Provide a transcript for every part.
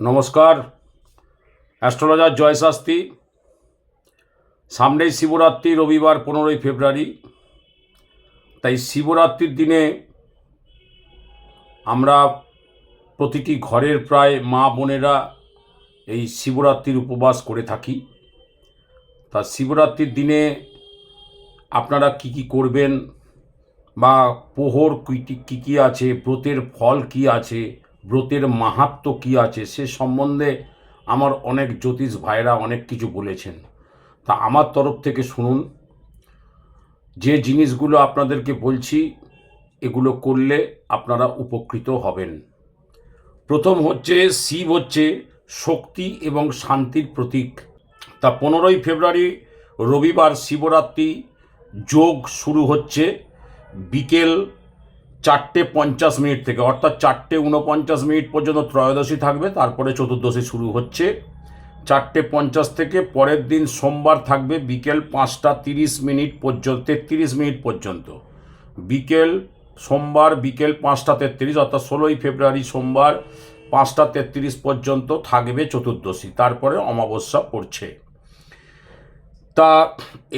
নমস্কার, অ্যাস্ট্রোলজার জয় শাস্তি। সামনেই শিবরাত্রি, রবিবার পনেরোই ফেব্রুয়ারি। তাই শিবরাত্রির দিনে আমরা প্রতিটি ঘরের প্রায় মা বোনেরা এই শিবরাত্রির উপবাস করে থাকি। তা শিবরাত্রির দিনে আপনারা কি কি করবেন বা পোহর কী কী কী আছে, ব্রতের ফল কি আছে ব্রতের মাহাত্ম কি আছে সে সম্বন্ধে আমার অনেক জ্যোতিষ ভাইরা অনেক কিছু বলেছেন। তা আমার তরফ থেকে শুনুন। যে জিনিসগুলো আপনাদেরকে বলছি, এগুলো করলে আপনারা উপকৃত হবেন। প্রথম হচ্ছে, শিব হচ্ছে শক্তি এবং শান্তির প্রতীক। তা পনেরোই ফেব্রুয়ারি, রবিবার শিবরাত্রি যোগ শুরু হচ্ছে। বিকেল চারটে পঞ্চাশ মিনিট থেকে, অর্থাৎ চারটে উনপঞ্চাশ মিনিট পর্যন্ত ত্রয়োদশী থাকবে, তারপরে চতুর্দশী শুরু হচ্ছে। চারটে পঞ্চাশ থেকে পরের দিন সোমবার থাকবে বিকেল পাঁচটা তিরিশ মিনিট পর্যন্ত, তেত্রিশ মিনিট পর্যন্ত। বিকেল সোমবার বিকেল পাঁচটা তেত্রিশ, অর্থাৎ ষোলোই ফেব্রুয়ারি সোমবার পাঁচটা তেত্রিশ পর্যন্ত থাকবে চতুর্দশী, তারপরে অমাবস্যা পড়ছে। তা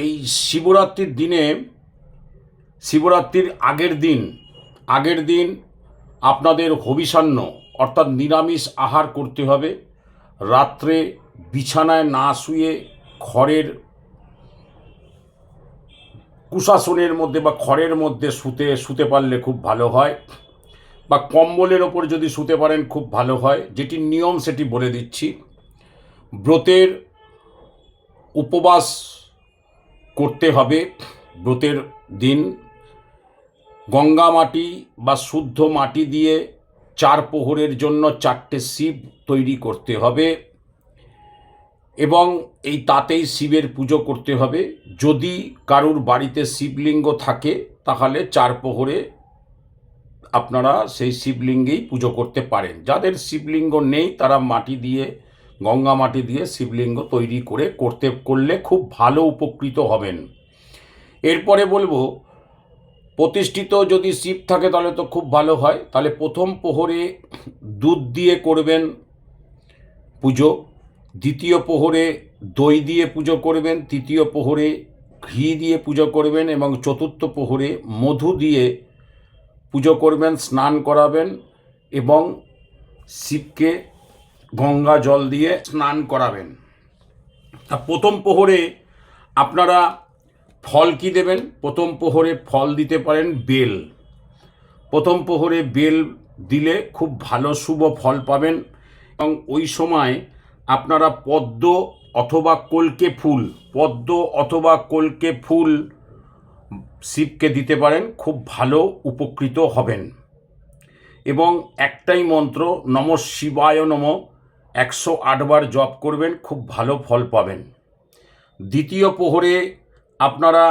এই শিবরাত্রির দিনে, শিবরাত্রির আগের দিন আগের দিন আপনাদের হবিষান্ন, অর্থাৎ নিরামিষ আহার করতে হবে। রাত্রে বিছানায় না শুয়ে খড়ের কুশাসনের মধ্যে বা খড়ের মধ্যে শুতে শুতে পারলে খুব ভালো হয়। বা কম্বলের ওপর যদি শুতে পারেন, খুব ভালো হয়। যেটি নিয়ম, সেটি বলে দিচ্ছি। ব্রতের উপবাস করতে হবে। ব্রতের দিন গঙ্গা মাটি বা শুদ্ধ মাটি দিয়ে চার প্রহরের জন্য চারটে শিব তৈরি করতে হবে এবং এই তাতেই শিবের পুজো করতে হবে। যদি কারুর বাড়িতে শিবলিঙ্গ থাকে, তাহলে চার প্রহরে আপনারা সেই শিবলিঙ্গেই পুজো করতে পারেন। যাদের শিবলিঙ্গ নেই, তারা মাটি দিয়ে, গঙ্গা মাটি দিয়ে শিবলিঙ্গ তৈরি করে করতে, করলে খুব ভালো উপকৃত হবেন। এরপরে বলব প্রতিষ্ঠিত যদি শিব থাকে, তাহলে তো খুব ভালো হয়। তাহলে প্রথম প্রহরে দুধ দিয়ে করবেন পুজো, দ্বিতীয় প্রহরে দই দিয়ে পুজো করবেন, তৃতীয় প্রহরে ঘি দিয়ে পুজো করবেন এবং চতুর্থ প্রহরে মধু দিয়ে পুজো করবেন, স্নান করাবেন এবং শিবকে গঙ্গা জল দিয়ে স্নান করাবেন। প্রথম প্রহরে আপনারা ফল কি দেবেন? প্রথম প্রহরে ফল দিতে পারেন বেল। প্রথম প্রহরে বেল দিলে খুব ভালো শুভ ফল পাবেন। এবং ওই সময় আপনারা পদ্ম অথবা কলকে ফুল, পদ্ম অথবা কলকে ফুল শিবকে দিতে পারেন, খুব ভালো উপকৃত হবেন। এবং একটাই মন্ত্র, নম শিবায় নম, একশো আটবার জপ করবেন, খুব ভালো ফল পাবেন। দ্বিতীয় প্রহরে আপনারা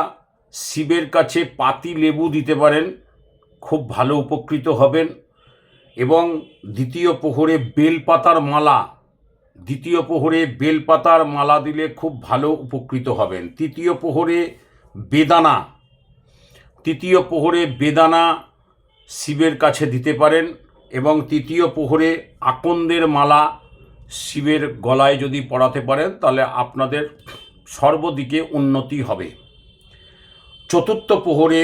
শিবের কাছে পাতি লেবু দিতে পারেন, খুব ভালো উপকৃত হবেন। এবং দ্বিতীয় প্রহরে বেলপাতার মালা, দ্বিতীয় প্রহরে বেলপাতার মালা দিলে খুব ভালো উপকৃত হবেন। তৃতীয় প্রহরে বেদানা, তৃতীয় প্রহরে বেদানা শিবের কাছে দিতে পারেন এবং তৃতীয় প্রহরে আকন্দের মালা শিবের গলায় যদি পরাতে পারেন, তাহলে আপনাদের সর্বদিকে উন্নতি হবে। চতুর্থ প্রহরে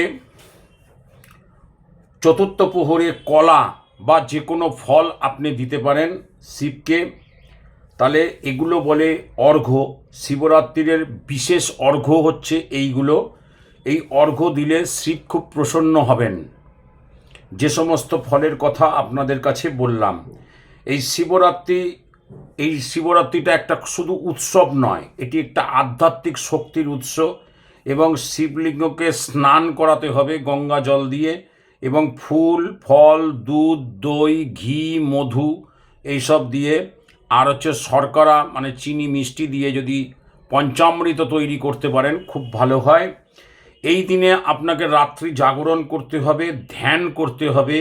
চতুর্থ প্রহরে কলা বা যে কোনো ফল আপনি দিতে পারেন শিবকে। তাহলে এগুলো বলে অর্ঘ্য শিবরাত্রির বিশেষ অর্ঘ্য হচ্ছে এইগুলো। এই অর্ঘ্য দিলে শিব খুব প্রসন্ন হবেন। যে সমস্ত ফলের কথা আপনাদের কাছে বললাম, এই শিবরাত্রি, এই শিবরাত্রিটা একটা শুধু উৎসব নয়, এটি একটা আধ্যাত্মিক শক্তির উৎস। এবং শিবলিঙ্গকে স্নান করাতে হবে গঙ্গা জল দিয়ে এবং ফুল, ফল, দুধ, দই, ঘি, মধু এইসব দিয়ে আর হচ্ছে শর্করা মানে চিনি, মিষ্টি দিয়ে যদি পঞ্চামৃত তৈরি করতে পারেন, খুব ভালো হয়। এই দিনে আপনাকে রাত্রি জাগরণ করতে হবে, ধ্যান করতে হবে,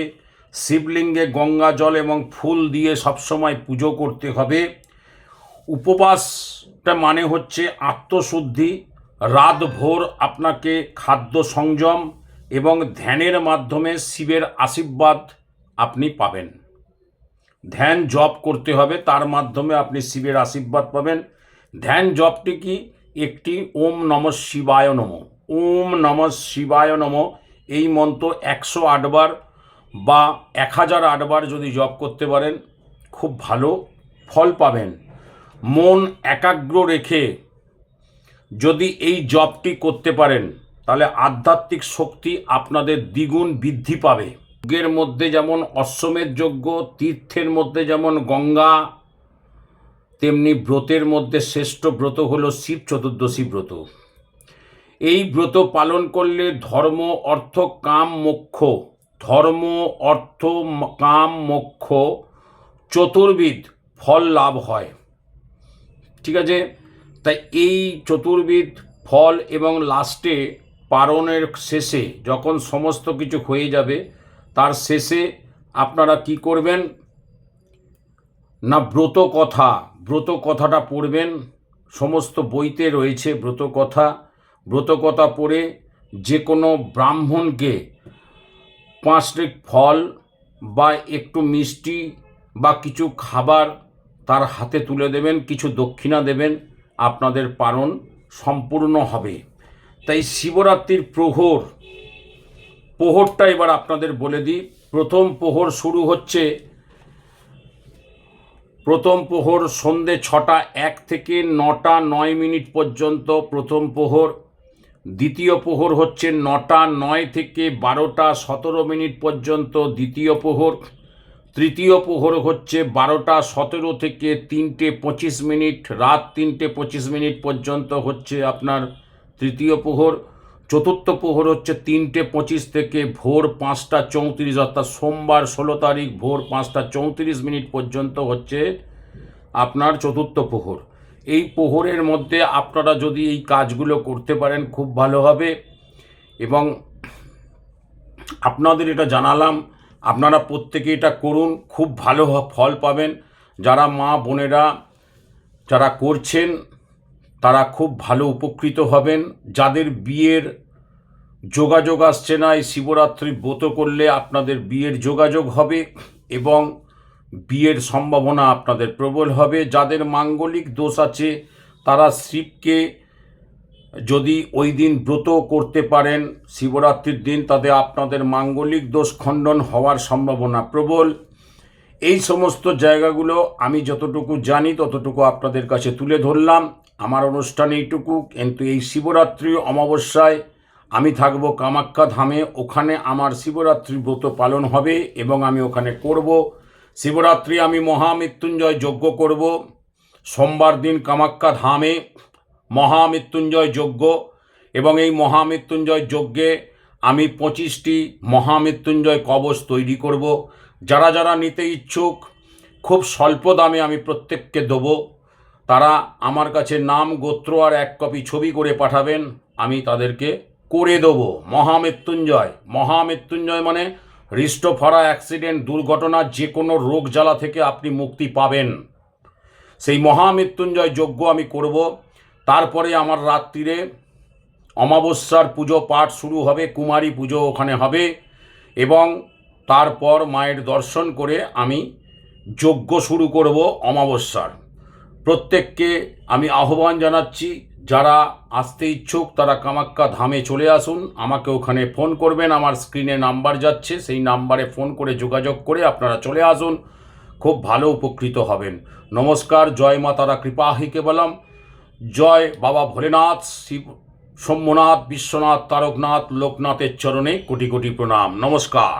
শিবলিঙ্গে গঙ্গা জল এবং ফুল দিয়ে সবসময় পুজো করতে হবে। উপবাসটা মানে হচ্ছে আত্মশুদ্ধি রাত ভোর আপনাকে খাদ্য সংযম এবং ধ্যানের মাধ্যমে শিবের আশীর্বাদ আপনি পাবেন। ধ্যান জপ করতে হবে, তার মাধ্যমে আপনি শিবের আশীর্বাদ পাবেন। ধ্যান জপটি কি? একটি ওম নম শিবায় নম। ওম নম শিবায় নম এই মন্ত্র একশো আটবার বা এক হাজার আটবার যদি জপ করতে পারেন, খুব ভালো ফল পাবেন। মন একাগ্র রেখে যদি এই জবটি করতে পারেন, তাহলে আধ্যাত্মিক শক্তি আপনাদের দ্বিগুণ বৃদ্ধি পাবে। যজ্ঞের মধ্যে যেমন অশ্বমেধ যজ্ঞ, তীর্থের মধ্যে যেমন গঙ্গা, তেমনি ব্রতের মধ্যে শ্রেষ্ঠ ব্রত হল শিব চতুর্দশী ব্রত। এই ব্রত পালন করলে ধর্ম, অর্থ, কাম, মোক্ষ, ধর্ম, অর্থ, কাম, মোক্ষ, চতুর্বিধ ফল লাভ হয়। ঠিক আছে? তাই এই চতুর্বিধ ফল এবং লাস্টে পারণের শেষে যখন সমস্ত কিছু হয়ে যাবে, তার শেষে আপনারা কি করবেন? না ব্রত কথা, ব্রত কথাটা পড়বেন, সমস্ত বইতে রয়েছে ব্রত কথা। ব্রত কথা পড়ে যে কোনো ব্রাহ্মণকে পাঁচটি ফল বা একটু মিষ্টি বা কিছু খাবার তার হাতে তুলে দেবেন, কিছু দক্ষিণা দেবেন। আপনাদের পালন সম্পূর্ণ হবে। তাই শিবরাত্রির প্রহর, প্রহরটা এবার আপনাদের বলে দিই। প্রথম প্রহর শুরু হচ্ছে, প্রথম প্রহর সন্ধে ছটা এক থেকে নটা নয় মিনিট পর্যন্ত প্রথম প্রহর। দ্বিতীয় প্রহর হচ্ছে নটা নয় থেকে বারোটা সতেরো মিনিট পর্যন্ত দ্বিতীয় প্রহর। তৃতীয় প্রহর হচ্ছে বারোটা সতেরো থেকে তিনটে পঁচিশ মিনিট, রাত তিনটে পঁচিশ মিনিট পর্যন্ত হচ্ছে আপনার তৃতীয় প্রহর চতুর্থ প্রহর হচ্ছে তিনটে পঁচিশ থেকে ভোর পাঁচটা চৌত্রিশ, অর্থাৎ সোমবার ষোলো তারিখ ভোর পাঁচটা চৌত্রিশ মিনিট পর্যন্ত হচ্ছে আপনার চতুর্থ প্রহর এই প্রহরের মধ্যে আপনারা যদি এই কাজগুলো করতে পারেন, খুব ভালো হবে। এবং আপনাদের এটা জানালাম আপনারা প্রত্যেকে এটা করুন, খুব ভালো ফল পাবেন। যারা মা বোনেরা যারা করছেন, তারা খুব ভালো উপকৃত হবেন। যাদের বিয়ের যোগাযোগ আসছে না, এই শিবরাত্রি ব্রত করলে আপনাদের বিয়ের যোগাযোগ হবে এবং বিয়ের সম্ভাবনা আপনাদের প্রবল হবে। যাদের মাঙ্গলিক দোষ আছে, তারা শিবকে যদি ওই দিন ব্রত করতে পারেন, শিবরাত্রির দিন তাতে আপনাদের মাঙ্গলিক দোষ খণ্ডন হওয়ার সম্ভাবনা প্রবল। এই সমস্ত জায়গাগুলো আমি যতটুকু জানি ততটুকু আপনাদের কাছে তুলে ধরলাম। আমার অনুষ্ঠান এইটুকু, কিন্তু এই শিবরাত্রি অমাবস্যায় আমি থাকব কামাখ্যা ধামে। ওখানে আমার শিবরাত্রি ব্রত পালন হবে এবং আমি ওখানে করব। শিবরাত্রি আমি মহামৃত্যুঞ্জয় যজ্ঞ করব। সোমবার দিন কামাখ্যা ধামে মহামৃত্যুঞ্জয় যজ্ঞ এবং এই মহামৃত্যুঞ্জয় যজ্ঞে আমি পঁচিশটি মহামৃত্যুঞ্জয় কবচ তৈরি করব। যারা যারা নিতে ইচ্ছুক, খুব স্বল্প দামে আমি প্রত্যেককে দেবো। তারা আমার কাছে নাম, গোত্র আর এক কপি ছবি করে পাঠাবেন, আমি তাদেরকে করে দেবো। মহামৃত্যুঞ্জয়। মহামৃত্যুঞ্জয় মানে হৃষ্টফরা অ্যাক্সিডেন্ট, দুর্ঘটনা, যে কোনো রোগ জ্বালা থেকে আপনি মুক্তি পাবেন। সেই মহামৃত্যুঞ্জয় যজ্ঞ আমি করব। তারপরে আমার রাত্রিরে অমাবস্যার পুজো পাঠ শুরু হবে, কুমারী পুজো ওখানে হবে এবং তারপর মায়ের দর্শন করে আমি যজ্ঞ শুরু করব অমাবস্যার। প্রত্যেককে আমি আহ্বান জানাচ্ছি, যারা আসতে ইচ্ছুক তারা কামাক্কা ধামে চলে আসুন, আমাকে ওখানে ফোন করবেন, আমার স্ক্রিনে নাম্বার যাচ্ছে, সেই নাম্বারে ফোন করে যোগাযোগ করে আপনারা চলে আসুন, খুব ভালো উপকৃত হবেন। নমস্কার, জয় মা, তারা কৃপাহি কেবলম। জয় বাবা ভোলেনাথ শিব সোম্যনাথ বিশ্বনাথ তারকনাথ লোকনাথের চরণে কোটি কোটি প্রণাম। নমস্কার।